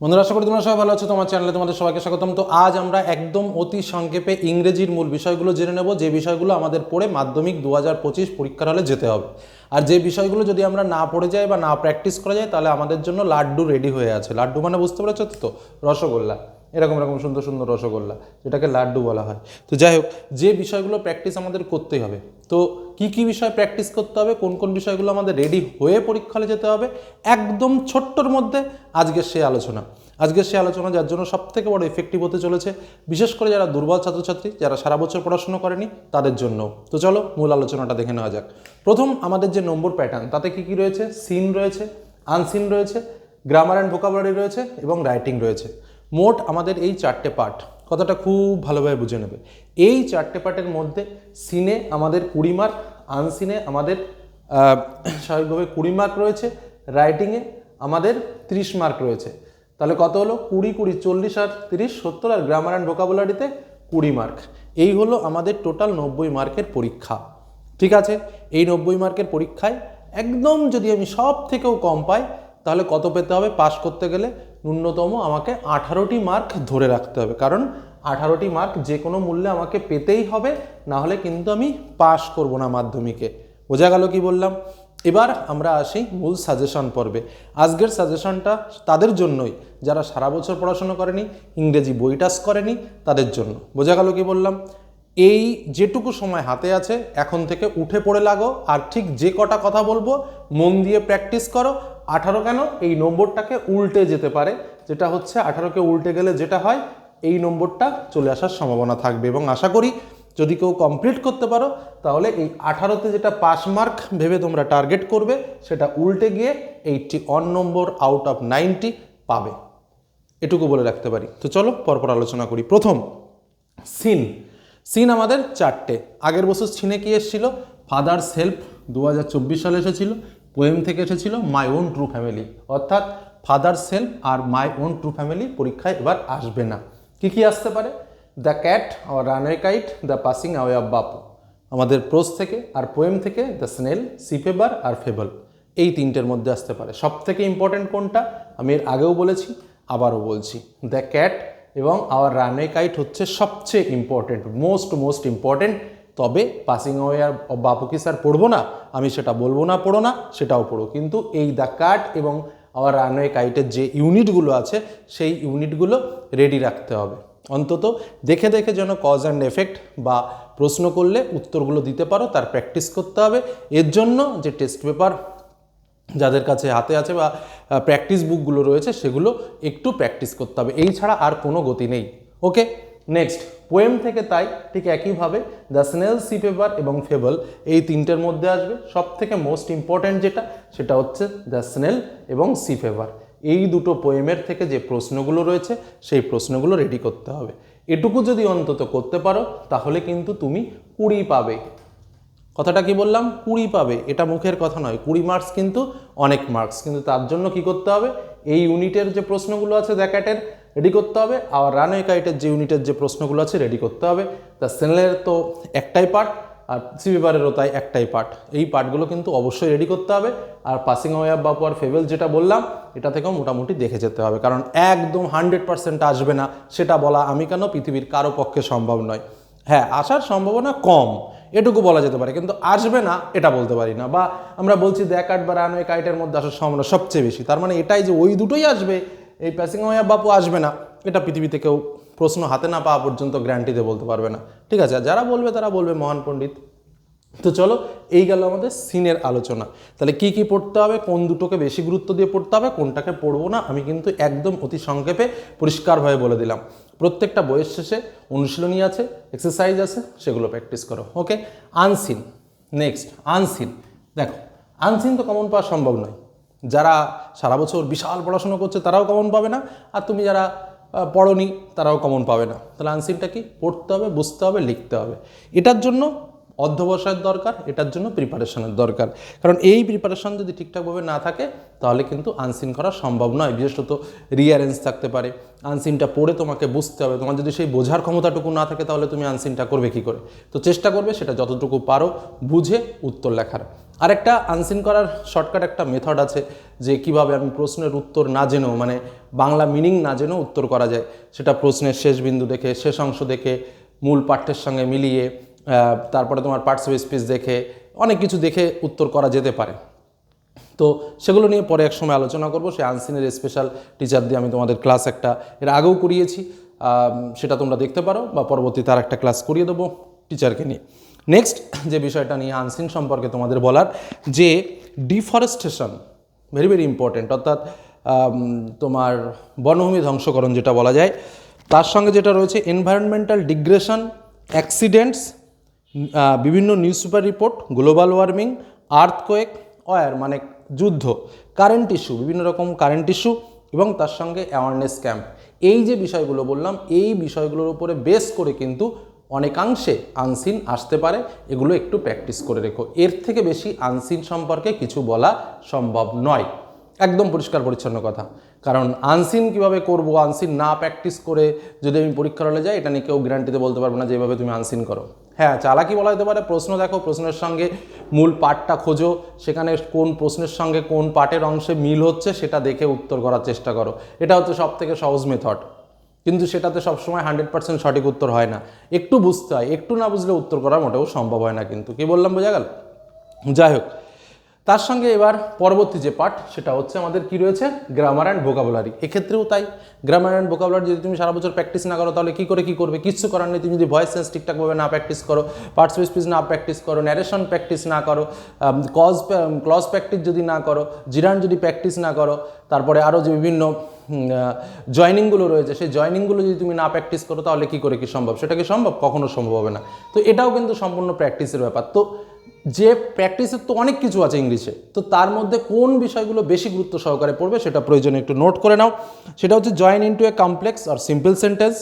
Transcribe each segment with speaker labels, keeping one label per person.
Speaker 1: বন্ধুরা, আশা করি তোমরা সবাই ভালো আছো। তোমার চ্যানেলে তোমাদের সবাইকে স্বাগতম। তো আজ আমরা একদম অতি সংক্ষেপে ইংরেজির মূল বিষয়গুলো জেনে নেব, যে বিষয়গুলো আমাদের পড়ে মাধ্যমিক দু হাজার পঁচিশ পরীক্ষার হলে যেতে হবে। আর যে বিষয়গুলো যদি আমরা না পড়ে যাই বা না প্র্যাকটিস করা যায়, তাহলে আমাদের জন্য লাড্ডু রেডি হয়ে আছে। লাড্ডু মানে বুঝতে পেরেছ তো? রসগোল্লা। এরকম এরকম সুন্দর সুন্দর রসগোল্লা, যেটাকে লাড্ডু বলা হয়। তো যাই হোক, যে বিষয়গুলো প্র্যাকটিস আমাদের করতেই হবে। তো কি কি বিষয় প্র্যাকটিস করতে হবে, কোন কোন বিষয়গুলো আমাদের রেডি হয়ে পরীক্ষা হলে যেতে হবে, একদম ছোট্টর মধ্যে আজকের সেই আলোচনা। আজকের সেই আলোচনা যার জন্য সব থেকে বড় ইফেক্টিভ হতে চলেছে, বিশেষ করে যারা দুর্বল ছাত্রছাত্রী, যারা সারা বছর পড়াশোনা করেনি, তাদের জন্য। তো চলো মূল আলোচনাটা দেখে নেওয়া যাক। প্রথম আমাদের যে নম্বর প্যাটার্ন তাতে কি কি রয়েছে? সিন রয়েছে আনসিন রয়েছে গ্রামার অ্যান্ড ভোকাবুলারি রয়েছে এবং রাইটিং রয়েছে। মোট আমাদের এই চারটে পার্ট কথাটা খুব ভালোভাবে বুঝে নেবে। এই চারটে পার্টের মধ্যে সিনে আমাদের কুড়ি মার্ক আনসিনে আমাদের স্বাভাবিকভাবে কুড়ি মার্ক রয়েছে রাইটিংয়ে আমাদের ত্রিশ মার্ক রয়েছে। তাহলে কত হলো? কুড়ি কুড়ি, চল্লিশ আর তিরিশ, সত্তর আর গ্রামার অ্যান্ড ভোকাবুলারিতে কুড়ি মার্ক এই হলো আমাদের টোটাল নব্বই মার্কের পরীক্ষা। ঠিক আছে? এই নব্বই মার্কের পরীক্ষায় একদম যদি আমি সব থেকেও কম পাই, তাহলে কত পেতে হবে? পাশ করতে গেলে ন্যূনতম আমাকে আঠারোটি মার্ক ধরে রাখতে হবে। কারণ আঠারোটি মার্ক যে কোনো মূল্যে আমাকে পেতেই হবে, না হলে কিন্তু আমি পাশ করব না মাধ্যমিকে। বোঝা গেল কি বললাম? এবার আমরা আসি মূল সাজেশন পর্বে। আজকের সাজেশনটা তাদের জন্যই। যারা সারা বছর পড়াশোনা করেনি, ইংরেজি বই টাচ করেনি, তাদের জন্য। বোঝা গেল কি বললাম? এই যেটুকু সময় হাতে আছে, এখন থেকে উঠে পড়ে লাগো, আর ঠিক যে কটা কথা বলব, মন দিয়ে প্র্যাকটিস করো আঠারো কেন? এই নম্বরটাকে উল্টে যেতে পারে। যেটা হচ্ছে আঠারোকে উল্টে গেলে যেটা হয়, এই নম্বরটা চলে আসার সম্ভাবনা থাকবে। এবং আশা করি যদি কেউ কমপ্লিট করতে পারো, তাহলে এই আঠারোতে যেটা পাস মার্ক ভেবে তোমরা টার্গেট করবে, সেটা উল্টে গিয়ে eighty on number out of ninety পাবে। এটুকু বলে রাখতে পারি। তো চলো পরপর আলোচনা করি। প্রথম, সিন। সিন আমাদের চারটে। আগের বছর সিনে কি এসেছিল? ফাদার্স হেল্প দু হাজার চব্বিশ সালে এসেছিল। পোয়েম থেকে এসেছিল মাই ওন ট্রু ফ্যামিলি অর্থাৎ ফাদার্স হেল্প আর মাই ওন ট্রু ফ্যামিলি পরীক্ষায় এবার আসবে না। কি কি আসতে পারে? The cat our runaway kite the passing away of Bapu আমাদের প্রোজ থেকে আর পোয়েম থেকে দ্য স্নেল সিফেবার আর ফেবল এই তিনটের মধ্যে আসতে পারে। সব থেকে ইম্পর্ট্যান্ট কোনটা? আমি এর আগেও বলেছি, আবারও বলছি। দ্য ক্যাট এবং আওয়ার রানওয়ে কাইট হচ্ছে সবচেয়ে ইম্পর্টেন্ট মোস্ট মোস্ট ইম্পর্টেন্ট তবে পাসিং অ্যাওয়ে আর বাপু কি স্যার পড়ব না, আমি সেটা বলব না, পড়ো না, সেটাও পড়ো। কিন্তু এই দ্য কাট এবং আওয়ার রানওয়ে কাইটের যে ইউনিটগুলো আছে, সেই ইউনিটগুলো রেডি রাখতে হবে। অন্তত দেখে দেখে যেন কজ অ্যান্ড এফেক্ট বা প্রশ্ন করলে উত্তরগুলো দিতে পারো, তার প্র্যাকটিস করতে হবে। এর জন্য যে টেস্ট পেপার যাদের কাছে হাতে আছে বা প্র্যাকটিস বুকগুলো রয়েছে, সেগুলো একটু প্র্যাকটিস করতে হবে। এই ছাড়া আর কোনো গতি নেই। ওকে নেক্সট পোয়েম থেকে তাই ঠিক একইভাবে দ্য স্নেল সি পেপার এবং ফেবল এই তিনটের মধ্যে আসবে। সব থেকে মোস্ট ইম্পর্ট্যান্ট যেটা, সেটা হচ্ছে দ্য স্নেল এবং সি ফেভার এই দুটো পোয়েমের থেকে যে প্রশ্নগুলো রয়েছে, সেই প্রশ্নগুলো রেডি করতে হবে। এটুকু যদি অন্তত করতে পারো, তাহলে কিন্তু তুমি কুড়ি পাবে। কথাটা কি বললাম? কুড়ি পাবে। এটা মুখের কথা নয়। কুড়ি মার্কস কিন্তু অনেক মার্কস কিন্তু তার জন্য কি করতে হবে? এই ইউনিটের যে প্রশ্নগুলো আছে দ্যাকাটের রেডি করতে হবে। আর রানওয়ে কাইটের যে ইউনিটের যে প্রশ্নগুলো আছে রেডি করতে হবে। তা সেনেলের তো একটাই পার্ট আর সিবিবারেরও তাই একটাই পার্ট এই পার্টগুলো কিন্তু অবশ্যই রেডি করতে হবে। আর পাসিং অ্যাওয়ে অফ বাপু আর ফেভেল যেটা বললাম, এটা থেকেও মোটামুটি দেখে যেতে হবে। কারণ একদম হান্ড্রেড পার্সেন্ট আসবে না, সেটা বলা আমি কেন পৃথিবীর কারও পক্ষে সম্ভব নয়। হ্যাঁ আসার সম্ভাবনা কম, এটুকু বলা যেতে পারে। কিন্তু আসবে না, এটা বলতে পারি না। বা আমরা বলছি দ্যাকাট বা রানওয়ে কাইটের মধ্যে আসার সম্ভাবনা সবচেয়ে বেশি। তার মানে এটাই যে ওই দুটোই আসবে এই প্যাসিং ওয়া বাপু আসবে না। এটা পৃথিবীতে কেউ প্রশ্ন হাতে না পাওয়া পর্যন্ত গ্যারান্টি দিয়ে বলতে পারবে না। ঠিক আছে, যারা বলবে তারা বলবে, মহান পণ্ডিত। তো চলো, এই গেল আমাদের সিনের আলোচনা। তাহলে কি কি পড়তে হবে, কোন দুটোকে বেশি গুরুত্ব দিয়ে পড়তে হবে, কোনটাকে পড়ব না, আমি কিন্তু একদম অতি সংক্ষেপে পরিষ্কারভাবে বলে দিলাম। প্রত্যেকটা বইয়ের শেষে অনুশীলনী আছে এক্সারসাইজ আছে, সেগুলো প্র্যাকটিস করো ওকে আনসিন নেক্সট আনসিন দেখো আনসিন তো কমন পাওয়া সম্ভব নয়। যারা সারা বছর বিশাল পড়াশোনা করছে তারাও কমন পাবে না, আর তুমি যারা পড়নি তারাও কমন পাবে না। তাহলে আনসিনটা কি? পড়তে হবে, বুঝতে হবে, লিখতে হবে। এটার জন্য অধ্যবসায়ের দরকার, এটার জন্য প্রিপারেশনের দরকার। কারণ এই প্রিপারেশন যদি ঠিকঠাকভাবে না থাকে, তাহলে কিন্তু আনসিন করা সম্ভব নয়। বিশেষত রিয়ারেঞ্জ থাকতে পারে। আনসিনটা পড়ে তোমাকে বুঝতে হবে। তোমার যদি সেই বোঝার ক্ষমতাটুকু না থাকে, তাহলে তুমি আনসিনটা করবে কি করে? তো চেষ্টা করবে সেটা যতটুকু পারো বুঝে উত্তর লেখার। আরেকটা আনসিন করার শর্টকাট একটা মেথড আছে যে কীভাবে আমি প্রশ্নের উত্তর না জেনেও মানে বাংলা মিনিং না জেনেও উত্তর করা যায়। সেটা প্রশ্নের শেষ বিন্দু দেখে, শেষ অংশ দেখে, মূল পাঠ্যের সঙ্গে মিলিয়ে তারপরে তোমার পার্টস অফ স্পিচ দেখে, অনেক কিছু দেখে উত্তর করা যেতে পারে। তো সেগুলো নিয়ে পরে এক সময় আলোচনা করব। সেই আনসিনের স্পেশাল টিচার দিয়ে আমি তোমাদের ক্লাস একটা, এর আগেও করিয়েছি। সেটা তোমরা দেখতে পারো বা পরবর্তীতে আর একটা ক্লাস করিয়ে দেবো টিচারকে নিয়ে। নেক্সট যে বিষয়টা নিয়ে আনসিন সম্পর্কে তোমাদের বলার, যে ডিফরেস্টেশন ভেরি ভেরি ইম্পর্টেন্ট অর্থাৎ তোমার বনভূমি ধ্বংসকরণ যেটা বলা যায়, তার সঙ্গে যেটা রয়েছে এনভায়রনমেন্টাল ডিগ্রেশন অ্যাক্সিডেন্টস বিভিন্ন news paper report global warming earthquake war মানে যুদ্ধ কারেন্ট ইস্যু বিভিন্ন রকম কারেন্ট ইস্যু এবং তার সঙ্গে অ্যাওয়ারনেস ক্যাম্প এই যে বিষয়গুলো বললাম, এই বিষয়গুলোর উপরে বেস করে কিন্তু অনেকাংশে আনসিন আসতে পারে। এগুলো একটু প্র্যাকটিস করে রেখো। এর থেকে বেশি আনসিন সম্পর্কে কিছু বলা সম্ভব নয়। একদম পরিষ্কার পরিচ্ছন্ন কথা। কারণ আনসিন কীভাবে করব, আনসিন না প্র্যাকটিস করে যদি আমি পরীক্ষার হলে যাই, এটা নিয়ে কেউ গ্যারান্টিতে বলতে পারব না যেভাবে তুমি আনসিন করো। হ্যাঁ চালাকি বলা যেতে পারে, প্রশ্ন দেখো, প্রশ্নের সঙ্গে মূল পাঠটা খোঁজো, সেখানে কোন প্রশ্নের সঙ্গে কোন পাঠের অংশে মিল হচ্ছে সেটা দেখে উত্তর করার চেষ্টা করো। এটা হচ্ছে সব থেকে সহজ মেথড কিন্তু সেটাতে সবসময় হান্ড্রেড পার্সেন্ট সঠিক উত্তর হয় না। একটু বুঝতে হয়, একটু না বুঝলে উত্তর করা মোটেও সম্ভব হয় না কিন্তু। কি বললাম, বোঝা গেল? যাই হোক তার সঙ্গে এবার পরবর্তী যে পার্ট সেটা হচ্ছে আমাদের কি রয়েছে? গ্রামার অ্যান্ড ভোকাবুলারি এক্ষেত্রেও তাই। গ্রামার অ্যান্ড ভোকাবুলারি যদি তুমি সারা বছর প্র্যাকটিস না করো, তাহলে কী করে কী করবে? কিচ্ছু করার নেই। তুমি যদি ভয়েস সেন্স ঠিকঠাকভাবে না প্র্যাকটিস করো পার্টস স্পিচ না প্র্যাকটিস করো ন্যারেশন প্র্যাকটিস না করো কজ ক্লজ প্র্যাকটিস যদি না করো জিরান যদি প্র্যাকটিস না করো, তারপরে আরও যে বিভিন্ন জয়নিংগুলো রয়েছে, সেই জয়নিংগুলো যদি তুমি না প্র্যাকটিস করো, তাহলে কী করে কি সম্ভব? সেটা কি সম্ভব? কখনো সম্ভব হবে না। তো এটাও কিন্তু সম্পূর্ণ প্র্যাকটিসের ব্যাপার। তো যে প্র্যাকটিসের তো অনেক কিছু আছে ইংলিশে, তো তার মধ্যে কোন বিষয়গুলো বেশি গুরুত্ব সহকারে পড়বে সেটা প্রয়োজনে একটু নোট করে নাও। সেটা হচ্ছে join into a complex R simple sentence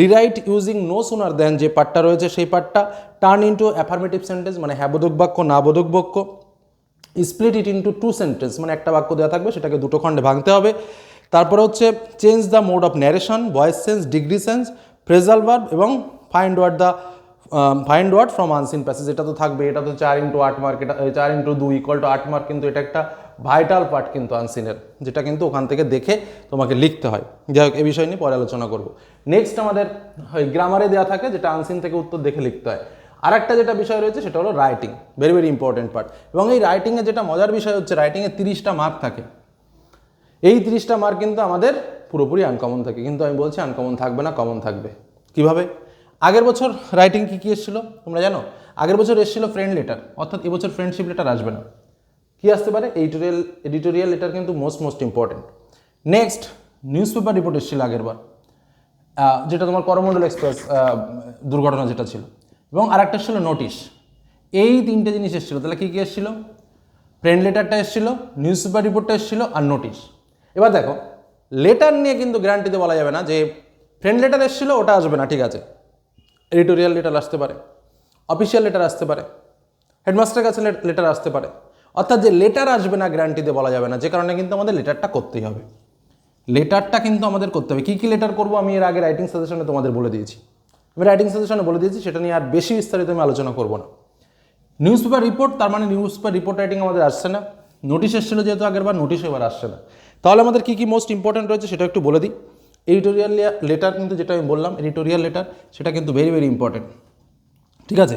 Speaker 1: rewrite using no sooner than যে পার্টটা রয়েছে সেই পার্টটা টার্ন ইন্টু অ্যাফার্মেটিভ সেন্টেন্স মানে হ্যাবোধক বাক্য না বোধক বাক্য split it into two sentence মানে একটা বাক্য দেওয়া থাকবে সেটাকে দুটো খণ্ডে ভাঙতে হবে। তারপরে হচ্ছে change the mode of narration voice sense degree sense phrasal verb এবং find word the find word from unseen passage এটা তো থাকবে, এটা তো চার ইন্টু আট মার্ক এটা, চার ইন্টু দুই ইকুয়াল টু আট মার্ক কিন্তু এটা একটা ভাইটাল পার্ট কিন্তু আনসিনের যেটা কিন্তু ওখান থেকে দেখে তোমাকে লিখতে হয়। যাই হোক, এ বিষয় নিয়ে পরে আলোচনা করব। নেক্সট আমাদের গ্রামারে দেওয়া থাকে যেটা আনসিন থেকে উত্তর দেখে লিখতে হয়। আর একটা যেটা বিষয় রয়েছে সেটা হলো writing very very important part এবং এই রাইটিংয়ে যেটা মজার বিষয় হচ্ছে রাইটিংয়ে তিরিশটা মার্ক থাকে। এই তিরিশটা মার্ক কিন্তু আমাদের পুরোপুরি আনকমন থাকে। কিন্তু আমি বলছি আনকমন থাকবে না কমন থাকবে। কীভাবে? আগের বছর রাইটিং কী কী এসেছিল? তোমরা জানো? আগের বছর এসেছিল ফ্রেন্ড লেটার অর্থাৎ এবছর ফ্রেন্ডশিপ লেটার আসবে না। কী আসতে পারে? এডিটোরিয়াল এডিটোরিয়াল লেটার কিন্তু most most important next news paper report এসেছিল আগের বার যেটা তোমার করমণ্ডল এক্সপ্রেস দুর্ঘটনা যেটা ছিল। এবং আরেকটা ছিল নোটিশ এই তিনটে জিনিস এসেছিল। তাহলে কী কী এসেছিল? ফ্রেন্ড লেটারটা এসেছিল নিউজ পেপার রিপোর্টটা এসেছিল আর নোটিশ এবার দেখো লেটার নিয়ে কিন্তু গ্যারান্টিতে বলা যাবে না যে ফ্রেন্ড লেটার এসেছিল, ওটা আসবে না, ঠিক আছে। এডিটোরিয়াল লেটার আসতে পারে অফিসিয়াল লেটার আসতে পারে হেডমাস্টারের কাছে লেটার আসতে পারে। অর্থাৎ যে লেটার আসবে না গ্যারান্টিতে বলা যাবে না, যে কারণে কিন্তু আমাদের লেটারটা করতেই হবে। লেটারটা কিন্তু আমাদের করতে হবে। কী কী লেটার করব আমি এর আগে রাইটিং সাজেশনে তোমাদের বলে দিয়েছি। আমি রাইটিং সাজেশনে বলে দিয়েছি, সেটা নিয়ে আর বেশি বিস্তারিত আমি আলোচনা করব না। নিউজ পেপার রিপোর্ট তার মানে নিউজ পেপার রিপোর্ট রাইটিং আমাদের আসছে না। নোটিশ এসেছিল যেহেতু আগের বার নোটিশ এবার আসছে না। তাহলে আমাদের কী কী মোস্ট ইম্পর্টেন্ট রয়েছে সেটা একটু বলে দিই। এডিটোরিয়াল লেটার কিন্তু যেটা আমি বললাম এডিটোরিয়াল লেটার সেটা কিন্তু ভেরি ভেরি ইম্পর্টেন্ট ঠিক আছে?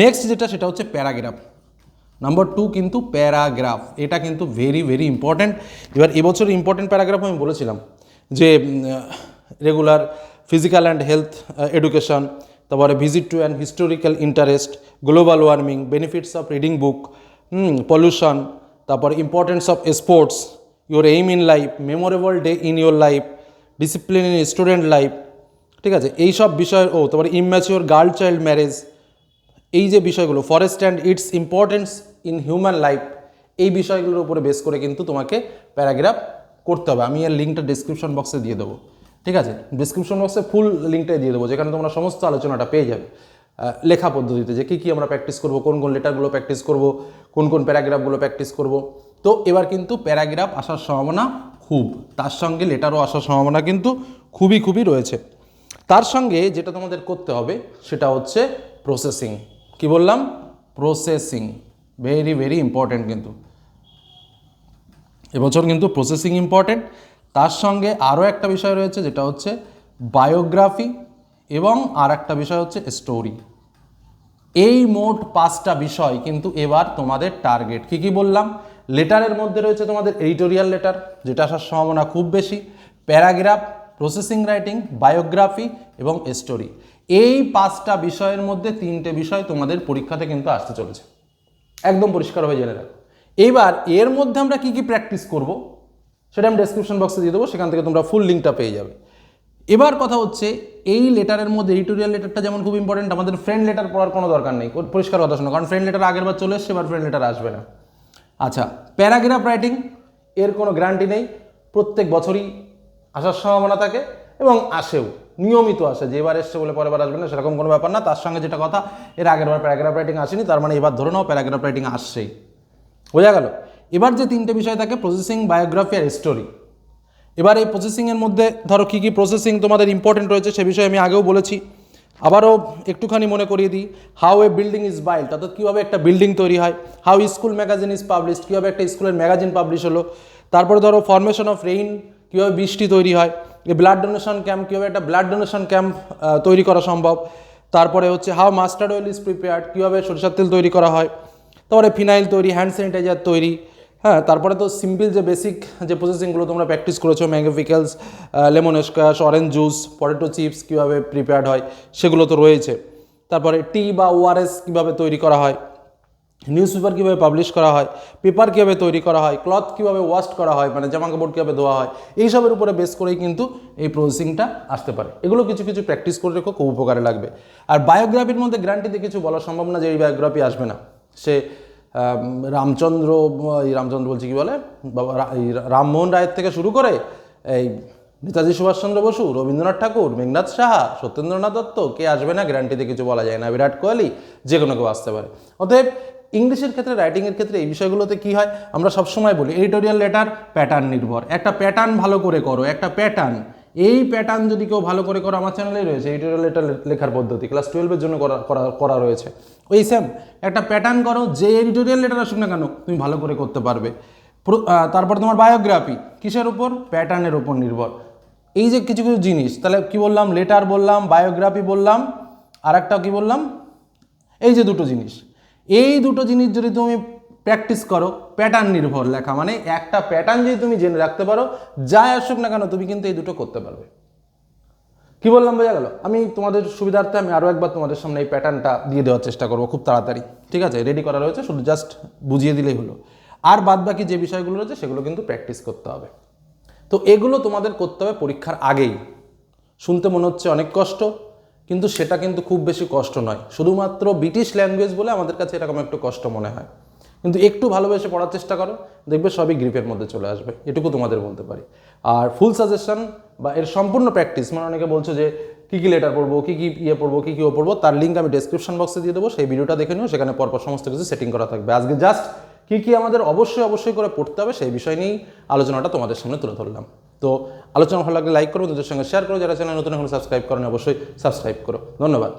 Speaker 1: নেক্সট যেটা, সেটা হচ্ছে প্যারাগ্রাফ। নাম্বার টু কিন্তু প্যারাগ্রাফ। এটা কিন্তু ভেরি ভেরি ইম্পর্ট্যান্ট এবার এবছর ইম্পর্টেন্ট প্যারাগ্রাফ আমি বলেছিলাম যে regular physical and health education তারপরে visit to and historical interest global warming benefits of reading book pollution তারপরে importance of sports your aim in life memorable day in your life discipline in student life ঠিক আছে? এই সব বিষয়ের ও তারপরে immature girl child marriage এই যে বিষয়গুলো forest and its importance in human life এই বিষয়গুলোর উপরে বেস করে কিন্তু তোমাকে প্যারাগ্রাফ করতে হবে। আমি এর লিঙ্কটা ডিসক্রিপশন বক্সে দিয়ে দেবো। ঠিক আছে? ডিসক্রিপশন বক্সে ফুল লিঙ্কটাই দিয়ে দেবো, যেখানে তোমরা সমস্ত আলোচনাটা পেয়ে যাবে। লেখা পদ্ধতিতে যে কী কী আমরা প্র্যাকটিস করব, কোন কোন লেটারগুলো প্র্যাকটিস করব, কোন কোন প্যারাগ্রাফগুলো প্র্যাকটিস করব। তো এবার কিন্তু প্যারাগ্রাফ আসার সম্ভাবনা খুব। তার সঙ্গে লেটারও আসার সম্ভাবনা কিন্তু খুবই খুবই রয়েছে। তার সঙ্গে যেটা তোমাদের করতে হবে, সেটা হচ্ছে প্রসেসিং কি বললাম? প্রসেসিং ভেরি ভেরি ইম্পর্ট্যান্ট কিন্তু। এবছর কিন্তু প্রসেসিং ইম্পর্টেন্ট তার সঙ্গে আরও একটা বিষয় রয়েছে, যেটা হচ্ছে বায়োগ্রাফি এবং আর একটা বিষয় হচ্ছে স্টোরি এই মোট পাঁচটা বিষয় কিন্তু এবার তোমাদের টার্গেট কি কি বললাম? লেটারের মধ্যে রয়েছে তোমাদের এডিটোরিয়াল লেটার যেটা আসার সম্ভাবনা খুব বেশি, প্যারাগ্রাফ প্রসেসিং রাইটিং বায়োগ্রাফি এবং স্টোরি এই পাঁচটা বিষয়ের মধ্যে তিনটে বিষয় তোমাদের পরীক্ষাতে কিন্তু আসতে চলেছে। একদম পরিষ্কারভাবে জেনে রাখো। এইবার এর মধ্যে আমরা কি কি প্র্যাকটিস করব, সেটা আমি ডেসক্রিপশন বক্সে দিয়ে দেবো, সেখান থেকে তোমরা ফুল লিঙ্কটা পেয়ে যাবে। এবার কথা হচ্ছে, এই লেটারের মধ্যে এডিটোরিয়াল লেটারটা যেমন খুব ইম্পর্টেন্ট আমাদের ফ্রেন্ড লেটার পড়ার কোনো দরকার নেই, পরিষ্কার কথা শোনো, কারণ ফ্রেন্ড লেটার আগের বার চলে এসছে, এবার ফ্রেন্ড লেটার আসবে না। আচ্ছা প্যারাগ্রাফ রাইটিং, এর কোনো গ্যারান্টি নেই। প্রত্যেক বছরই আসার সম্ভাবনা থাকে এবং আসেও, নিয়মিত আসে। যে এবার এসছে বলে পরের বার আসবে না, সেরকম কোনো ব্যাপার না। তার সঙ্গে যেটা কথা, এর আগের বার প্যারাগ্রাফ রাইটিং আসেনি, তার মানে এবার ধরে নাও প্যারাগ্রাফ রাইটিং আসছেই। বোঝা গেল? এবার যে তিনটে বিষয় থাকে প্রসেসিং বায়োগ্রাফি আর স্টোরি এবার এই প্রসেসিংয়ের মধ্যে ধরো কী কী প্রসেসিং তোমাদের ইম্পর্টেন্ট রয়েছে, সে বিষয়ে আমি আগেও বলেছি। আবারও একটুখানি মনে করিয়ে দিই how a building is build অর্থাৎ কীভাবে একটা বিল্ডিং তৈরি হয় how school magazine is published কীভাবে একটা স্কুলের ম্যাগাজিন পাবলিশ হলো, তারপরে ধরো ফরমেশন অফ রেইন কীভাবে বৃষ্টি তৈরি হয় এই ব্লাড ডোনেশন ক্যাম্প কীভাবে একটা ব্লাড ডোনেশন ক্যাম্প তৈরি করা সম্ভব, তারপরে হচ্ছে how mustard oil is prepared কীভাবে সরিষার তেল তৈরি করা হয়, তারপরে ফিনাইল তৈরি হ্যান্ড স্যানিটাইজার তৈরি হ্যাঁ তারপরে তো সিম্পল যে বেসিক যে প্রসেসিংগুলো তোমরা প্র্যাকটিস করেছ mango pickles lemon squash orange juice potato chips কীভাবে প্রিপেয়ার্ড হয়, সেগুলো তো রয়েছে। তারপরে টি বা ওআরএস কীভাবে তৈরি করা হয় নিউজ পেপার কীভাবে পাবলিশ করা হয় পেপার কীভাবে তৈরি করা হয় ক্লথ কীভাবে ওয়াশ করা হয় মানে জামা কাপড় কীভাবে ধোয়া হয়, এইসবের উপরে বেস করেই কিন্তু এই প্রসেসিংটা আসতে পারে। এগুলো কিছু কিছু প্র্যাকটিস করে রেখো, খুব উপকারে লাগবে। আর বায়োগ্রাফির মধ্যে গ্যারান্টিতে কিছু বলা সম্ভব না যে এই বায়োগ্রাফি আসবে না। সে রামচন্দ্র, এই রামচন্দ্র বলছি কি বলে? বাবা রামমোহন রায়ের থেকে শুরু করে এই নেতাজি সুভাষচন্দ্র বসু, রবীন্দ্রনাথ ঠাকুর, মেঘনাথ সাহা, সত্যেন্দ্রনাথ দত্ত, কে আসবে না গ্যারান্টিতে কিছু বলা যায় না, বিরাট কোহলি, যে কোনো কেউ আসতে পারে। অতএব ইংলিশের ক্ষেত্রে, রাইটিংয়ের ক্ষেত্রে এই বিষয়গুলোতে কি হয়? আমরা সবসময় বলি, এডিটোরিয়াল লেটার প্যাটার্ন নির্ভর। একটা প্যাটার্ন ভালো করে করো, একটা প্যাটার্ন এই প্যাটার্ন যদি কেউ ভালো করে করো, আমার চ্যানেলেই রয়েছে এডিটোরিয়াল লেটার লেখার পদ্ধতি ক্লাস টুয়েলভের জন্য করা করা করা রয়েছে। ওই সেম একটা প্যাটার্ন করো, যে এডিটোরিয়াল লেটার আসুক না কেন, তুমি ভালো করে করতে পারবে। তারপর তোমার বায়োগ্রাফি কিসের উপর? প্যাটার্নের উপর নির্ভর। এই যে কিছু কিছু জিনিস, তাহলে কি বললাম? লেটার বললাম বায়োগ্রাফি বললাম আর একটা কি বললাম? এই যে দুটো জিনিস। এই দুটো জিনিস যদি তুমি প্র্যাকটিস করো প্যাটার্ন নির্ভর লেখা। মানে একটা প্যাটার্ন যদি তুমি জেনে রাখতে পারো, যাই আসুক না কেন, তুমি কিন্তু এই দুটো করতে পারবে। কি বললাম, বোঝা গেল? আমি তোমাদের সুবিধার্থে আমি আরও একবার তোমাদের সামনে এই প্যাটার্নটা দিয়ে দেওয়ার চেষ্টা করব খুব তাড়াতাড়ি। ঠিক আছে? রেডি করা রয়েছে? শুধু জাস্ট বুঝিয়ে দিলেই হলো। আর বাদ বাকি যে বিষয়গুলো রয়েছে, সেগুলো কিন্তু প্র্যাকটিস করতে হবে। তো এগুলো তোমাদের করতে হবে পরীক্ষার আগেই। শুনতে মনে হচ্ছে অনেক কষ্ট, কিন্তু সেটা কিন্তু খুব বেশি কষ্ট নয়। শুধুমাত্র ব্রিটিশ ল্যাঙ্গুয়েজ বলে আমাদের কাছে এরকম একটু কষ্ট মনে হয়। কিন্তু একটু ভালোবেসে পড়ার চেষ্টা করো, দেখবে সবই গ্রিপের মধ্যে চলে আসবে। এটুকু তোমাদের বলতে পারি। আর ফুল সাজেশন বা এর সম্পূর্ণ প্র্যাকটিস মানে অনেকে বলছো যে, কী কী লেটার পড়ব, কী কী ইয়ে পড়ব, কী কী ও পড়ব, তার লিঙ্ক আমি ডেসক্রিপশন বক্সে দিয়ে দেবো, সেই ভিডিওটা দেখে নিও, সেখানে পরপর সমস্ত কিছু সেটিং করা থাকবে। আজকে জাস্ট কী কী আমাদের অবশ্যই অবশ্যই করে পড়তে হবে, সেই বিষয় নিয়েই আলোচনাটা তোমাদের সামনে তুলে ধরলাম। তো আলোচনা ভালো লাগলে লাইক করো, বন্ধুদের সঙ্গে শেয়ার করো, যারা চ্যানেল নতুন এখন সাবস্ক্রাইব করেন, অবশ্যই সাবস্ক্রাইব করো। ধন্যবাদ।